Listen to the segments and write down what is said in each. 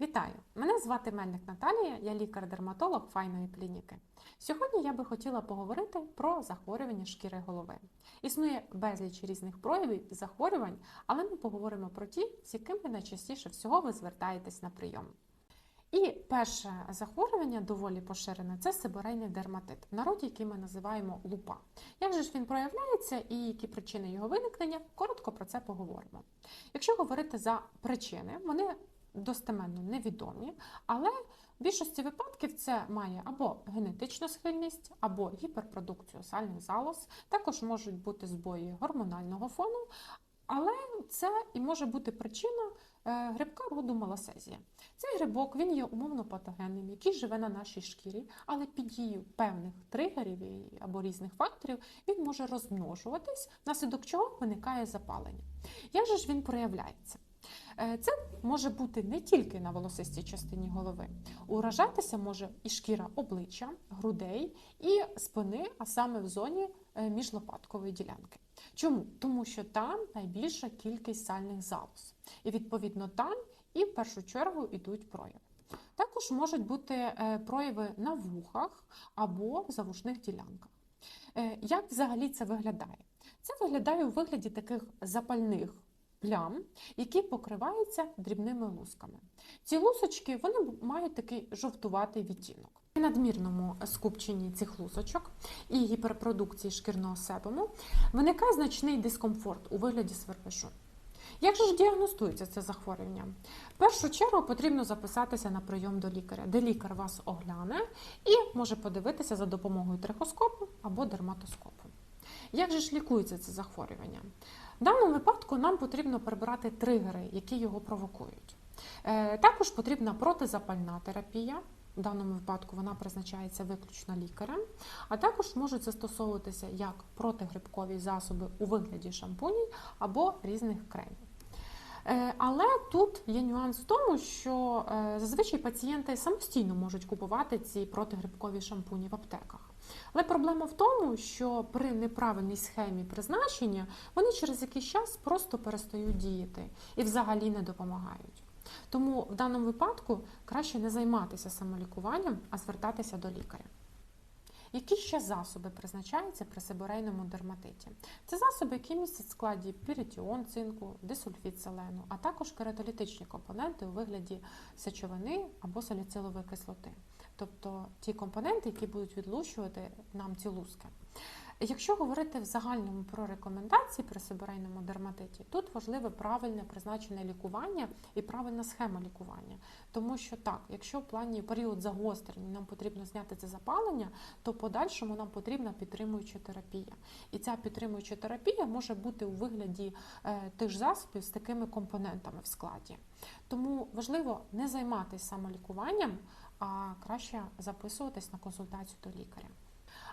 Вітаю! Мене звати Мельник Наталія, я лікар-дерматолог файної клініки. Сьогодні я би хотіла поговорити про захворювання шкіри голови. Існує безліч різних проявів і захворювань, але ми поговоримо про ті, з якими найчастіше всього ви звертаєтесь на прийом. І перше захворювання доволі поширене це сибирейний дерматит, народі, який ми називаємо лупа. Як же ж він проявляється і які причини його виникнення? Коротко про це поговоримо. Якщо говорити за причини, вони достеменно невідомі, але в більшості випадків це має або генетичну схильність, або гіперпродукцію сальних залоз, також можуть бути збої гормонального фону, але це і може бути причина е, грибка роду малосезія. Цей грибок він є умовно патогенним, який живе на нашій шкірі, але під дією певних тригерів або різних факторів він може розмножуватись, внаслідок чого виникає запалення. Як же ж він проявляється? Е, Це може бути не тільки на волосистій частині голови. Уражатися може і шкіра обличчя, грудей і спини, а саме в зоні е, міжлопаткової ділянки. Чому? Тому що там найбільша кількість сальних залоз. І відповідно там і в першу чергу йдуть прояви. Також можуть бути е, прояви на вухах або в завушних ділянках. Як взагалі це виглядає? Це виглядає у вигляді таких запальних плям, які покриваються дрібними лусками. Ці лусочки вони мають такий жовтуватий відтінок. При надмірному скупченні цих лусочок і гіперпродукції шкірного себуму виникає значний дискомфорт у вигляді свербежу. Як же ж діагностується це захворювання? В першу чергу потрібно записатися на прийом до лікаря, де лікар вас огляне і може подивитися за допомогою трихоскопу або дерматоскопу. Як же ж лікується це захворювання? В даному випадку нам потрібно прибирати тригери, які його провокують. Е, Також потрібна протизапальна терапія. В даному випадку вона призначається виключно лікарем, а також можуть застосовуватися як протигрибкові засоби у вигляді шампунів або різних кремів. Е, Але тут є нюанс в тому, що е, зазвичай пацієнти самостійно можуть купувати ці протигрибкові шампуні в аптеках. Але проблема в тому, що при неправильній схемі призначення вони через якийсь час просто перестають діяти і взагалі не допомагають. Тому в даному випадку краще не займатися самолікуванням, а звертатися до лікаря. Які ще засоби призначаються при сибирейному дерматиті? Це засоби, які містять в складі піритіон цинку, дисульфід селену, а також кератолітичні компоненти у вигляді сечовини або саліцилової кислоти, тобто ті компоненти, які будуть відлущувати нам ці луски. Якщо говорити в загальному про рекомендації при сибирейному дерматиті, тут важливе правильне призначене лікування і правильна схема лікування. Тому що так, якщо в плані період загострення нам потрібно зняти це запалення, то подальшому нам потрібна підтримуюча терапія. І ця підтримуюча терапія може бути у вигляді е, тих ж засобів з такими компонентами в складі. Тому важливо не займатися самолікуванням, краще записуватись на консультацію до лікаря.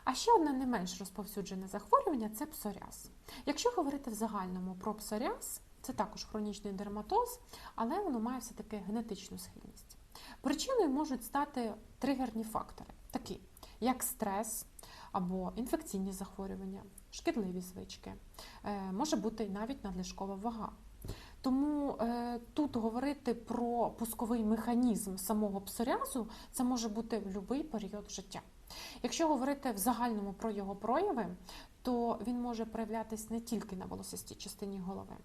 А ще одне не менш розповсюджене захворювання це псоріаз. Якщо говорити в загальному про псоріаз, це також хронічний дерматоз, але воно має все-таки генетичну схильність. Причиною можуть стати тригерні фактори, такі як стрес або інфекційні захворювання, шкідливі звички, е, може бути навіть надлишкова вага. Тому е, тут говорити про пусковий механізм самого псоріазу це може бути в будь-який період життя. Якщо говорити в загальному про його прояви, то він може проявлятись не тільки на волосистій частині голови,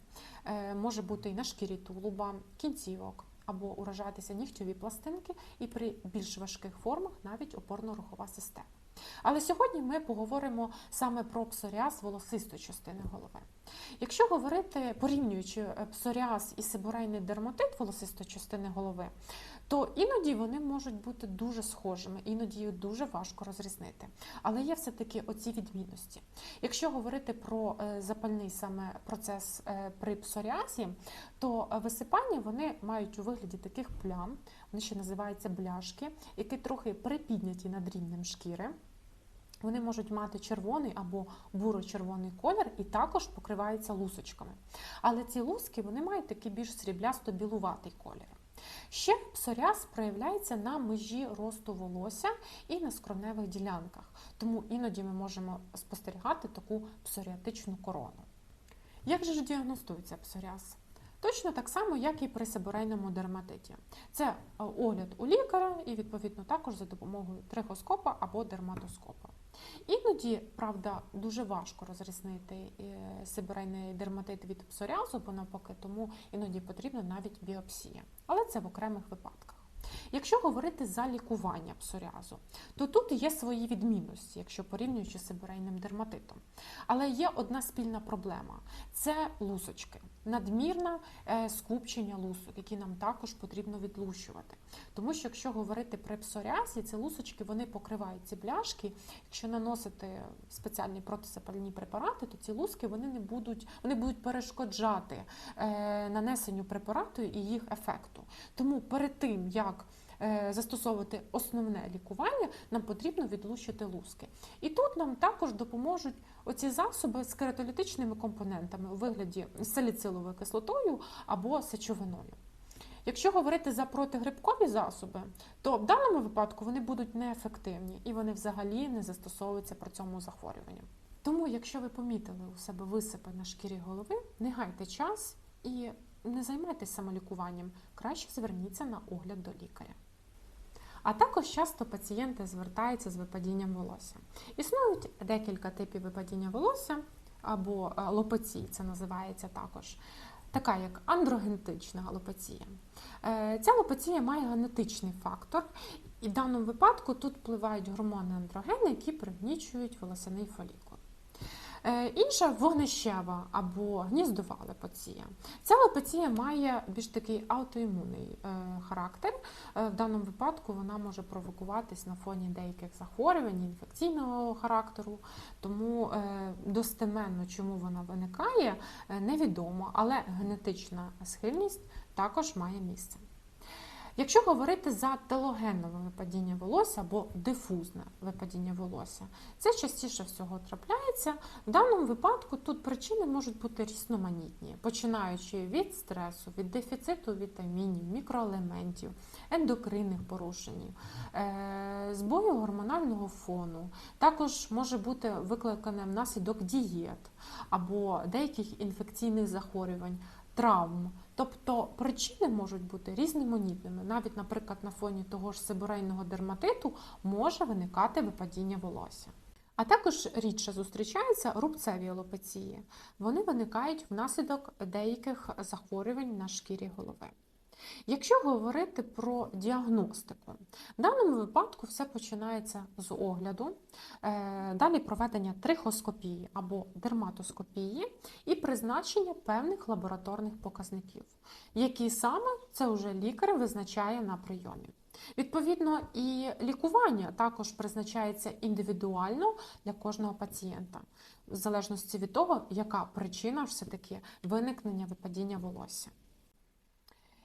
Е, може бути і на шкірі тулуба, кінцівок, або уражатися нігтьові пластинки, і при більш важких формах навіть опорно-рухова система. Але сьогодні ми поговоримо саме про псоріаз волосистої частини голови. Якщо говорити, порівнюючи е, псоріаз і сибурейний дерматит волосистої частини голови, то іноді вони можуть бути дуже схожими, іноді їх дуже важко розрізнити. Але є все-таки оці відмінності. Якщо говорити про е, запальний саме процес е, при псоріазі, то висипання вони мають у вигляді таких плям, вони ще називаються бляшки, які трохи припідняті над рівнем шкіри. Вони можуть мати червоний або буро-червоний колір і також покриваються лусочками. Але ці луски вони мають такий більш сріблясто-білуватий колір. Ще псоріаз проявляється на межі росту волосся і на скроневих ділянках, тому іноді ми можемо спостерігати таку псоріатичну корону. Як же ж діагностується псоріаз? Точно так само, як і при себорейному дерматиті. Це е, огляд у лікаря і, відповідно, також за допомогою трихоскопа або дерматоскопа. Іноді, правда, дуже важко розрізнити е, себорейний дерматит від псоріазу, бо навпаки, тому іноді потрібна навіть біопсія. Але це в окремих випадках. Якщо говорити за лікування псоріазу, то тут є свої відмінності, якщо порівнюючи з себорейним дерматитом. Але є одна спільна проблема це лусочки, надмірне скупчення лусок, які нам також потрібно відлущувати. Тому що якщо говорити про псоріаз, ці лусочки вони покривають ці бляшки. Якщо наносити спеціальні протизапальні препарати, то ці луски вони не будуть, вони будуть перешкоджати е, нанесенню препарату і їх ефекту. Тому перед тим як Застосовувати основне лікування, нам потрібно відлучити луски. І тут нам також допоможуть оці засоби з кератолітичними компонентами у вигляді саліциловою кислотою або сечовиною. Якщо говорити за протигрибкові засоби, то в даному випадку вони будуть неефективні і вони взагалі не застосовуються при цьому захворюванні. Тому, якщо ви помітили у себе висипи на шкірі голови, не гайте час і не займайтеся самолікуванням, краще зверніться на огляд до лікаря. А також часто пацієнти звертаються з випадінням волосся. Існують декілька типів випадіння волосся або е, це називається також, така як андрогенетична алопеція. Е, Ця лопація має генетичний фактор, і в даному випадку тут впливають гормони андрогени, які пригнічують волосяний фолікул. Е, Інша вогнищева або гніздова лепоція. Ця лепоція має більш такий аутоімунний е, характер. Е, В даному випадку вона може провокуватись на фоні деяких захворювань інфекційного характеру, тому достеменно, чому вона виникає, невідомо, але генетична схильність також має місце. Якщо говорити за телогеннове випадіння волосся або дифузне випадіння волосся, це частіше всього трапляється. В даному випадку тут причини можуть бути різноманітні, починаючи від стресу, від дефіциту вітамінів, мікроелементів, ендокринних порушень, е, збою гормонального фону. Також може бути викликане внаслідок дієт або деяких інфекційних захворювань, травм. Тобто причини можуть бути різноманітними. Навіть, наприклад, на фоні того ж сибурейного дерматиту може виникати випадіння волосся. А також рідше зустрічаються рубцеві алопеції. Вони виникають внаслідок деяких захворювань на шкірі голови. Якщо говорити про діагностику, в даному випадку все починається з огляду, е, далі проведення трихоскопії або дерматоскопії і призначення певних лабораторних показників, які саме це вже лікар визначає на прийомі. Відповідно, і лікування також призначається індивідуально для кожного пацієнта, в залежності від того, яка причина все-таки виникнення випадіння волосся.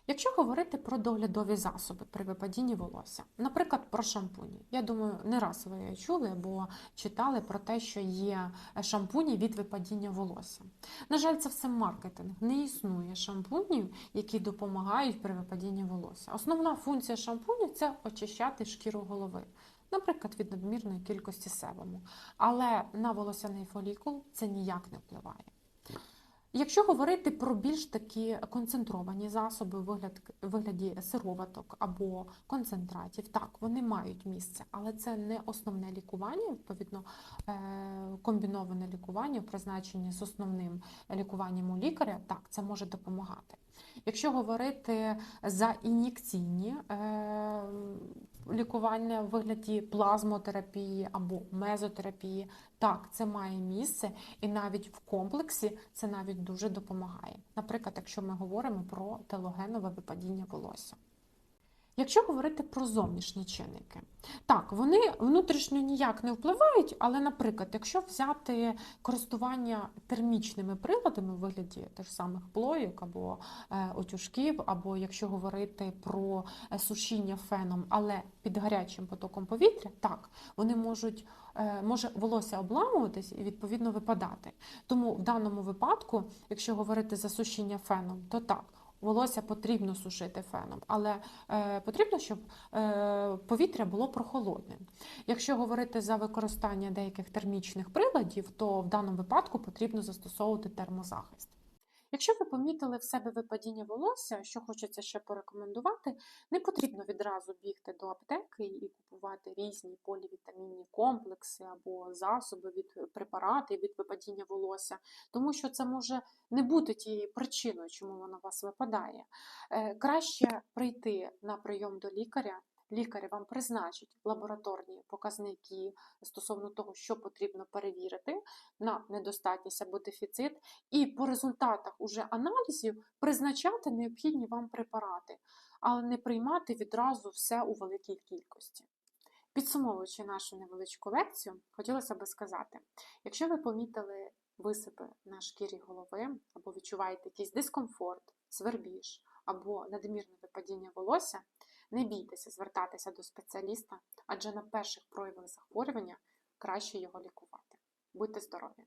Якщо говорити про доглядові засоби при випадінні волосся, наприклад, про шампуні. Я думаю, не раз ви чули або читали про те, що є шампуні від випадіння волосся. На жаль, це все маркетинг. Не існує шампунів, які допомагають при випадінні волосся. Основна функція шампунів це очищати шкіру голови. Наприклад, від надмірної кількості себуму. Але на волосяний фолікул це ніяк не впливає. Якщо говорити про більш такі концентровані засоби у вигляд, вигляді сироваток або концентратів, так, вони мають місце, але це не основне лікування, відповідно, е, комбіноване лікування в призначенні з основним лікуванням у лікаря, так, це може допомагати. Якщо говорити за ін'єкційні е, лікування в вигляді плазмотерапії або мезотерапії, так, це має місце, і навіть в комплексі це навіть дуже допомагає. Наприклад, якщо ми говоримо про телогенове випадіння волосся. Якщо говорити про зовнішні чинники, так, вони внутрішньо ніяк не впливають, але, наприклад, якщо взяти користування термічними приладами у вигляді тих самих плойок або е, отюжків, або якщо говорити про е, сушіння феном, але під гарячим потоком повітря, так, вони можуть е, може волосся обламуватись і відповідно випадати. Тому в даному випадку, якщо говорити за сушіння феном, то так. Волосся потрібно сушити феном, але е, потрібно, щоб е, повітря було прохолодним. Якщо говорити за використання деяких термічних приладів, то в даному випадку потрібно застосовувати термозахист. Якщо ви помітили в себе випадіння волосся, що хочеться ще порекомендувати, не потрібно відразу бігти до аптеки і купувати різні полівітамінні комплекси або засоби від препарати від випадіння волосся, тому що це може не бути тією причиною, чому воно у вас випадає. Е, Краще прийти на прийом до лікаря. Лікар вам призначить лабораторні показники стосовно того, що потрібно перевірити на недостатність або дефіцит, і по результатах уже аналізів призначати необхідні вам препарати, але не приймати відразу все у великій кількості. Підсумовуючи нашу невеличку лекцію, хотілося би сказати: якщо ви помітили висипи на шкірі голови, або відчуваєте якийсь дискомфорт, свербіж або надмірне випадіння волосся, не бійтеся звертатися до спеціаліста, адже на перших проявах захворювання краще його лікувати. Будьте здорові!